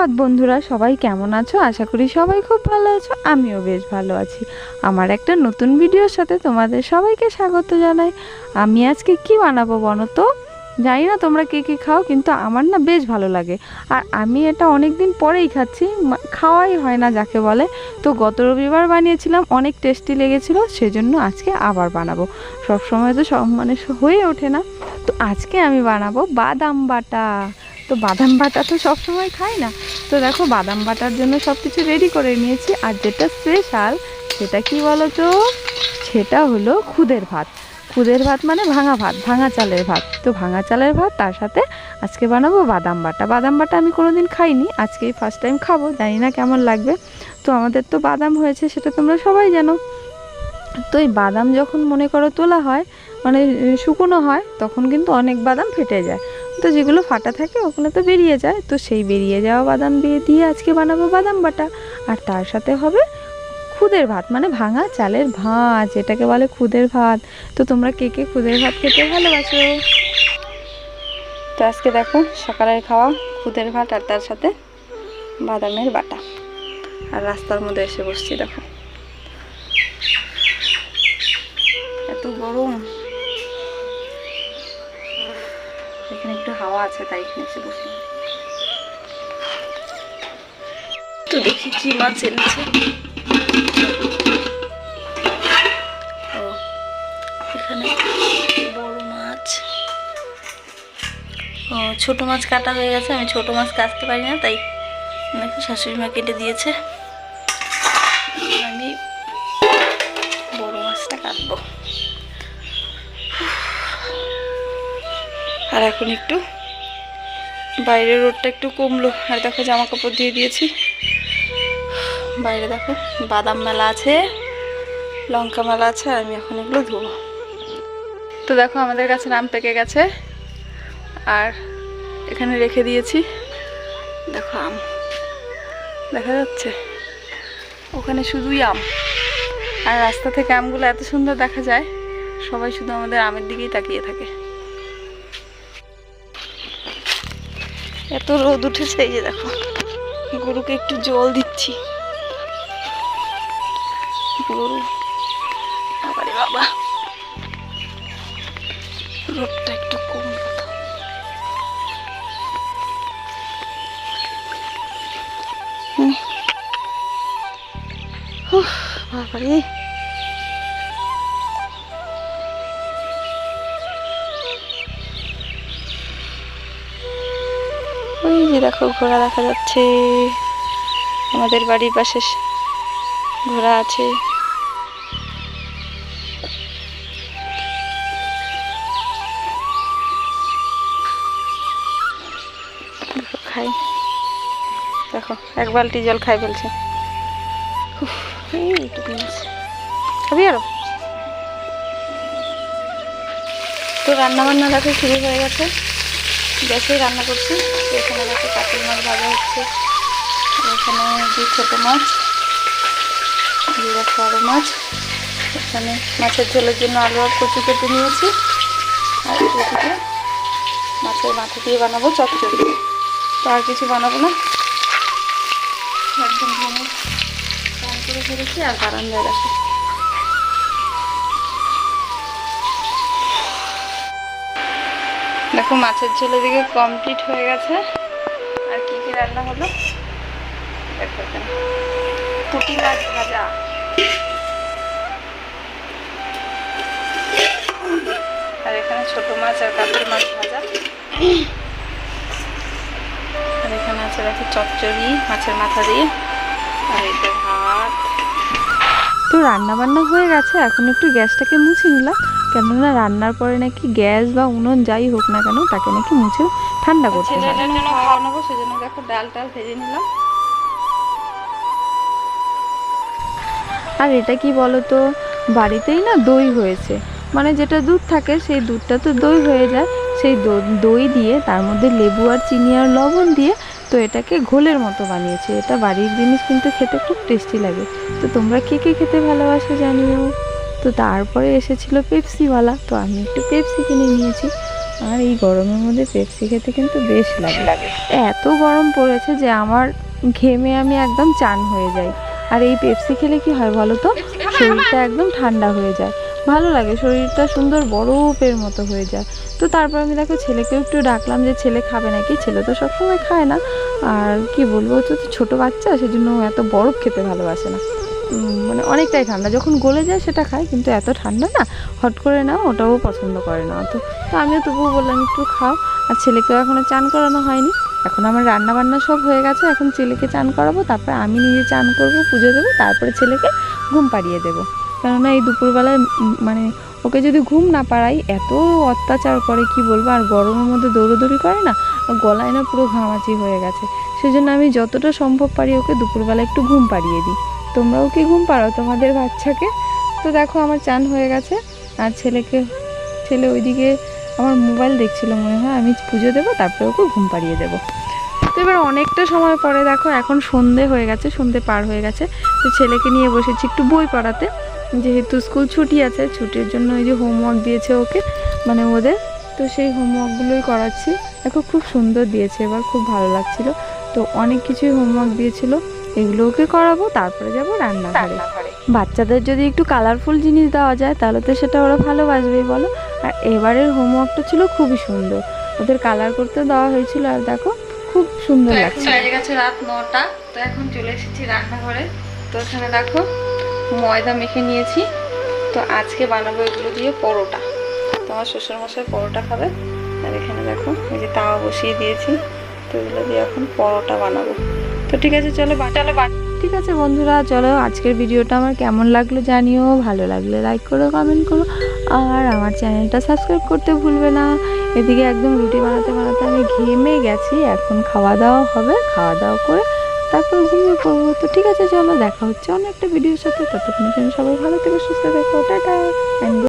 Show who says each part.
Speaker 1: সুপ্রভাত বন্ধুরা, সবাই কেমন আছো? আশা করি সবাই খুব ভালো আছো, আমিও বেশ ভালো আছি। আমার একটা নতুন ভিডিওর সাথে তোমাদের সবাইকে স্বাগত জানাই। আমি আজকে কি বানাবো বলো তো? জানি না তোমরা কে কে খাও, কিন্তু আমার না বেশ ভালো লাগে। আর আমি এটা অনেক দিন পরেই খাচ্ছি খাওয়াই হয় না যাকে বলে। তো গত রবিবার বানিয়েছিলাম, অনেক টেস্টি লেগেছিল, সেজন্য আজকে আবার বানাবো। সব সময় তো সব মানে হয়ে ওঠে না। তো আজকে আমি বানাবো বাদাম বাটা। তো বাদাম বাটা তো সবসময় খাই না। তো দেখো, বাদাম বাটার জন্য সব কিছু রেডি করে নিয়েছি। আর যেটা স্পেশাল সেটা কি বলো তো সেটা হলো খুদের ভাত। খুদের ভাত মানে ভাঙা ভাত, ভাঙা চালের ভাত। তো ভাঙা চালের ভাত, তার সাথে আজকে বানাবো বাদাম বাটা। বাদাম বাটা আমি কোনোদিন খাইনি, আজকেই ফার্স্ট টাইম খাব, জানি না কেমন লাগবে। তো আমাদের তো বাদাম হয়েছে, সেটা তোমরা সবাই জানো। তো এই বাদাম যখন মনে করো তোলা হয় মানে শুকনো হয়, তখন কিন্তু অনেক বাদাম ফেটে যায়। তো যেগুলো ফাটা থাকে ওগুলো তো বেরিয়ে যায়। তো সেই বেরিয়ে যাওয়া বাদাম দিয়ে আজকে বানাবো বাদাম বাটা। আর তার সাথে হবে খুদের ভাত মানে ভাঙা চালের ভাত, যেটাকে বলে খুদের ভাত। তো তোমরা কে কে খুদের ভাত খেতে ভালোবাসো? তো আজকে দেখো সকালের খাওয়া, খুদের ভাত আর তার সাথে বাদামের বাটা। আর রাস্তার মধ্যে এসে বসছি, দেখো। এত গরম। এখানে একটু হাওয়া আছে, তাই এখানে এসে বসলাম। তো দেখি কি মাছ এনেছে। ও, এখানে বড় মাছ। ও, ছোট মাছ কাটা হয়ে গেছে, আমি ছোট মাছ কাটতে পারি না, তাই শাশুড়ি মা কেটে দিয়েছে। আমি বড় মাছটা কাটবো। আর এখন একটু বাইরের রোডটা একটু কমলো। আর দেখো জামা কাপড় দিয়ে দিয়েছি। বাইরে দেখো বাদাম মেলা আছে, লঙ্কা মেলা আছে, আর আমি এখন এগুলো ধোবো। তো দেখো আমাদের কাছে আম পেকে গেছে। আর এখানে রেখে দিয়েছি দেখো আম। দেখা যাচ্ছে? ওখানে শুধুই আম। আর রাস্তা থেকে আমগুলো এত সুন্দর দেখা যায়, সবাই শুধু আমাদের আমের দিকেই তাকিয়ে থাকে। এত রোদ উঠেছে, এই যে দেখো, গরুকে একটু জল দিচ্ছি। গরু, বাবারে বাবা। রোদটা একটু কম বাবারে। ওই যে দেখো ঘোড়া দেখা যাচ্ছে। আমাদের বাড়ির পাশে ঘোড়া আছে। দেখো, খাই। দেখো এক বালতি জল খাই ফেলছে। খাবি আরও? তো রান্না বান্না দেখো শুরু হয়ে গেছে। গ্যাসেই রান্না করছি। এখানে দেখো কাতল মাছ ভাজা হচ্ছে। এখানে যে ছোটো মাছ দেখো মাছ। এখানে মাছের ঝোলের জন্য আলু আর কচু কেটে নিয়েছি। আর এদিকে মাছের মাথা দিয়ে বানাবো চচ্চড়ি। তো আর কিছু বানাবো না। একদম করে ফেলেছি আর বারান্দায় রাখি। দেখো মাছের ঝোল এদিকে কমপ্লিট হয়ে গেছে। আর কি কি রান্না হলো? দেখো পুঁটি মাছ ভাজা। আর এখানে ছোট মাছ আর কাতল মাছ ভাজা। আর এখানে আছে দেখো চচ্চড়ি মাছের মাথা দিয়ে। আর এটা ভাত। তো রান্না বান্না হয়ে গেছে, এখন একটু গ্যাসটাকে মুছে নিলাম। কেননা রান্নার পরে নাকি গ্যাস বা উনুন যাই হোক না কেন তাকে নাকি মুছে ঠান্ডা করতে হয়। জন্য খাওয়া নেব সেজন্য দেখো ডাল টাল ভেজে নিলাম। আর এটা কি বলো তো বাড়িতেই না দই হয়েছে। মানে যেটা দুধ থাকে সেই দুধটা তো দই হয়ে যায়। সেই দই দিয়ে তার মধ্যে লেবু আর চিনি আর লবণ দিয়ে তো এটাকে ঘোলের মতো বানিয়েছে। এটা বাড়ির জিনিস কিন্তু খেতে খুব টেস্টি লাগে। তো তোমরা কে কে খেতে ভালোবাসো জানিও। তো তারপরে এসেছিল পেপসিওয়ালা তো আমি একটু পেপসি কিনে নিয়েছি। আর এই গরমের মধ্যে পেপসি খেতে কিন্তু বেশ লাগে। এত গরম পড়েছে যে আমার ঘেমে আমি একদম চান হয়ে যাই। আর এই পেপসি খেলে কি হয় বলো তো? শরীরটা একদম ঠান্ডা হয়ে যায়। ভালো লাগে শরীরটা সুন্দর বরফের মতো হয়ে যায়। তো তারপর আমি দেখো ছেলেকেও একটু ডাকলাম যে ছেলে খাবে নাকি? ছেলে তো সবসময় খায় না। আর কি বলব তো ছোটো বাচ্চা সেজন্য এত বরফ খেতে ভালোবাসে না। মানে অনেকটাই ঠান্ডা। যখন গলে যায় সেটা খায়, কিন্তু এত ঠান্ডা না, হট করে না ওটাও পছন্দ করে না। তো তো আমিও তবুও বললাম, একটু খাও। আর ছেলেকেও এখনও চান করানো হয়নি। এখন আমার রান্না বান্না সব হয়ে গেছে, এখন ছেলেকে চান করাবো, তারপরে আমি নিজে চান করব, পুজো দেবো, তারপরে ছেলেকে ঘুম পাড়িয়ে দেবো। কেননা এই দুপুরবেলায় মানে ওকে যদি ঘুম না পাড়াই, এত অত্যাচার করে, কি বলব, আর গরমের মধ্যে দৌড়োদৌড়ি করে না গলায় না পুরো ঘামাচি হয়ে গেছে। সেজন্য আমি যতটা সম্ভব পারি ওকে দুপুরবেলা একটু ঘুম পাড়িয়ে দিই। তোমরাও কি ঘুম পাড়াও? তোমাদের বাচ্চাকে? তো দেখো, আমার চান হয়ে গেছে। আর ছেলেকে, ছেলে ওইদিকে আমার মোবাইল দেখছিল মনে হয়। আমি পুজো দেবো, তারপরে ওকে ঘুম পাড়িয়ে দেবো। তো এবার অনেকটা সময় পরে দেখো, এখন সন্ধে হয়ে গেছে, সন্ধে পার হয়ে গেছে। তো ছেলেকে নিয়ে বসেছি একটু বই পড়াতে। যেহেতু স্কুল ছুটি আছে, ছুটির জন্য ওই যে হোমওয়ার্ক দিয়েছে ওকে মানে ওদের। তো সেই হোমওয়ার্কগুলোই করাচ্ছি। দেখো, খুব সুন্দর দিয়েছে, এবার খুব ভালো লাগছিল। তো অনেক কিছুই হোমওয়ার্ক দিয়েছিল। এগুলো ওকে করাবো তারপরে যাব রান্নাঘরে। বাচ্চাদের যদি একটু কালারফুল জিনিস দেওয়া যায় তাহলে তো সেটা ওরা ভালোবাসবেই বলো। আর এবারের হোমওয়ার্কটা ছিল খুবই সুন্দর। ওদের কালার করতেও দেওয়া হয়েছিল আর দেখো খুব সুন্দর লাগছে। বেজে গেছে রাত নটা তো এখন চলে এসেছি রান্নাঘরে। তো এখানে দেখো ময়দা মেখে নিয়েছি। তো আজকে বানাবো এগুলো দিয়ে পরোটা। তোমার শ্বশুর মশাই পরোটা খাবে। আর এখানে দেখো এই যে তাওয়া বসিয়ে দিয়েছি। তো এগুলো দিয়ে এখন পরোটা বানাবো। তো ঠিক আছে, চলো চলো ঠিক আছে বন্ধুরা, চলো আজকের ভিডিওটা আমার কেমন লাগল জানিও, ভালো লাগলে লাইক করো কমেন্ট করো, আর আমার চ্যানেলটা সাবস্ক্রাইব করতে ভুলবে না। এদিকে একদম রুটি বানাতে বানাতে আমি ঘেমে গেছি, এখন খাওয়া দাওয়া হবে, খাওয়া দাওয়া করে তারপর ঘুমিয়ে পড়ব। তো ঠিক আছে, চলো দেখা হচ্ছে অন্য একটা ভিডিওর সাথে, ততক্ষণের জন্য সবাই ভালো থেকে, সুস্থ থেকো, টাটা